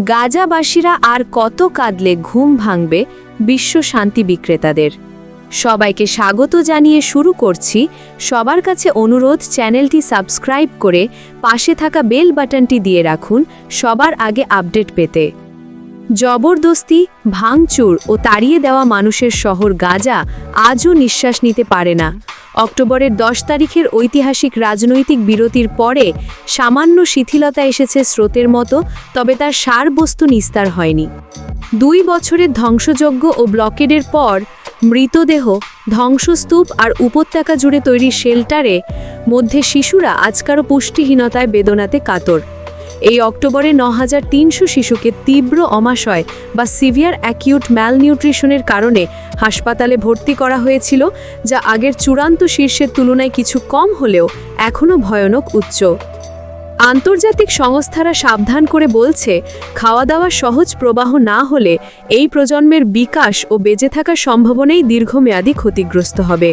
গাজাবাসীরা আর কত কাঁদলে ঘুম ভাঙবে বিশ্ব শান্তি বিক্রেতাদের। সবাইকে স্বাগত জানিয়ে শুরু করছি। সবার কাছে অনুরোধ, চ্যানেলটি সাবস্ক্রাইব করে পাশে থাকা বেল বাটনটি দিয়ে রাখুন সবার আগে আপডেট পেতে। জবরদস্তি, ভাঙচুর ও তাড়িয়ে দেওয়া মানুষের শহর গাজা আজও নিঃশ্বাস নিতে পারে না। অক্টোবরের দশ তারিখের ঐতিহাসিক রাজনৈতিক বিরতির পরে সামান্য শিথিলতা এসেছে স্রোতের মতো, তবে তার সারবস্তু নিস্তার হয়নি। দুই বছরের ধ্বংসযজ্ঞ ও ব্লকেডের পর মৃতদেহ ধ্বংসস্তূপ আর উপত্যকা জুড়ে তৈরি শেল্টারে, মধ্যে শিশুরা আজকারও পুষ্টিহীনতায় বেদনাতে কাতর। এই অক্টোবরে ন হাজার তিনশো শিশুকে তীব্র অমাশয় বা সিভিয়ার অ্যাকিউট ম্যালনিউট্রিশনের কারণে হাসপাতালে ভর্তি করা হয়েছিল, যা আগের চূড়ান্ত শীর্ষের তুলনায় কিছু কম হলেও এখনও ভয়ানক উচ্চ। আন্তর্জাতিক সংস্থারা সাবধান করে বলছে খাওয়া দাওয়া সহজ প্রবাহ না হলে এই প্রজন্মের বিকাশ ও বেঁচে থাকার সম্ভাবনাই দীর্ঘমেয়াদী ক্ষতিগ্রস্ত হবে।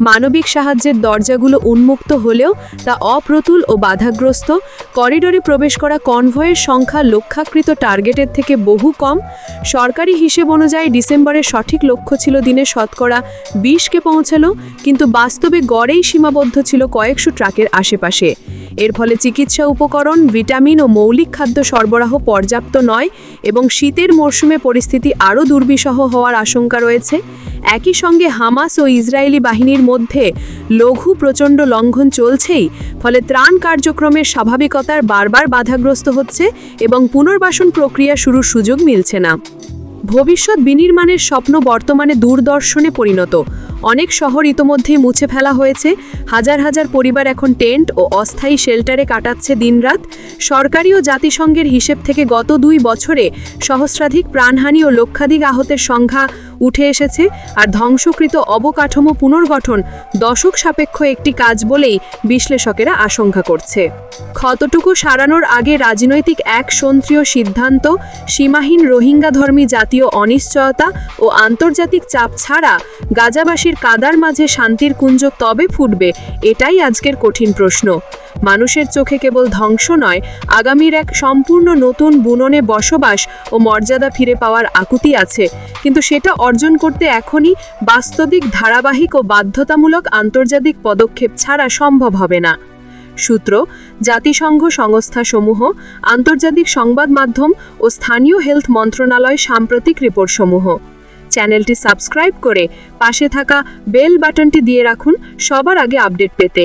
মানবিক সাহায্যের দরজাগুলো উন্মুক্ত হলেও তা অপ্রতুল ও বাধাগ্রস্ত। করিডোরে প্রবেশ করা কনভয়ের সংখ্যা লক্ষ্যাকৃত টার্গেটের থেকে বহু কম। সরকারি হিসেব অনুযায়ী ডিসেম্বরের সঠিক লক্ষ্য ছিল দিনে শতকরা বিশকে পৌঁছালো, কিন্তু বাস্তবে গড়েই সীমাবদ্ধ ছিল কয়েকশো ট্রাকের আশেপাশে। এর ফলে চিকিৎসা উপকরণ, ভিটামিন ও মৌলিক খাদ্য সরবরাহ পর্যাপ্ত নয় এবং শীতের মরশুমে পরিস্থিতি আরও দুর্বিষহ হওয়ার আশঙ্কা রয়েছে। একই সঙ্গে হামাস ও ইসরায়েলি বাহিনীর মধ্যে লঘু প্রচণ্ড লঙ্ঘন চলছেই, ফলে ত্রাণ কার্যক্রমের স্বাভাবিকতার বারবার বাধাগ্রস্ত হচ্ছে এবং পুনর্বাসন প্রক্রিয়া শুরুর সুযোগ মিলছে না। ভবিষ্যৎ বিনির্মাণের স্বপ্ন বর্তমানে দূরদর্শনে পরিণত। অনেক শহর ইতোমধ্যেই মুছে ফেলা হয়েছে। হাজার হাজার পরিবার এখন টেন্ট ও অস্থায়ী শেল্টারে কাটাচ্ছে দিনরাত। সরকারি ও জাতিসংঘের হিসেব থেকে গত দুই বছরে সহস্রাধিক প্রাণহানি ও লক্ষাধিক আহতের সংখ্যা উঠে এসেছে আর ধ্বংসকৃত অবকাঠামো পুনর্গঠন দশক সাপেক্ষ একটি কাজ বলেই বিশ্লেষকেরা আশঙ্কা করছে। ক্ষতটুকু সারানোর আগে রাজনৈতিক এক সন্ত্রীয় সিদ্ধান্ত, সীমাহীন রোহিঙ্গা ধর্মী জাতীয় অনিশ্চয়তা ও আন্তর্জাতিক চাপ ছাড়া গাজাবাসীর কাদার মাঝে শান্তির কুঞ্জ তবে ফুটবে, এটাই আজকের কঠিন প্রশ্ন। মানুষের চোখে কেবল ধ্বংস নয়, আগামীর এক সম্পূর্ণ নতুন বুননে বসবাস ও মর্যাদা ফিরে পাওয়ার আকুতি আছে। কিন্তু সেটা অর্জন করতে এখনই বাস্তবিক, ধারাবাহিক ও বাধ্যতামূলক আন্তর্জাতিক পদক্ষেপ ছাড়া সম্ভব হবে না। সূত্র, জাতিসংঘ সংস্থাসমূহ, আন্তর্জাতিক সংবাদ মাধ্যম ও স্থানীয় হেলথ মন্ত্রণালয় সাম্প্রতিক রিপোর্টসমূহ। চ্যানেলটি সাবস্ক্রাইব করে পাশে থাকা বেল বাটনটি দিয়ে রাখুন সবার আগে আপডেট পেতে।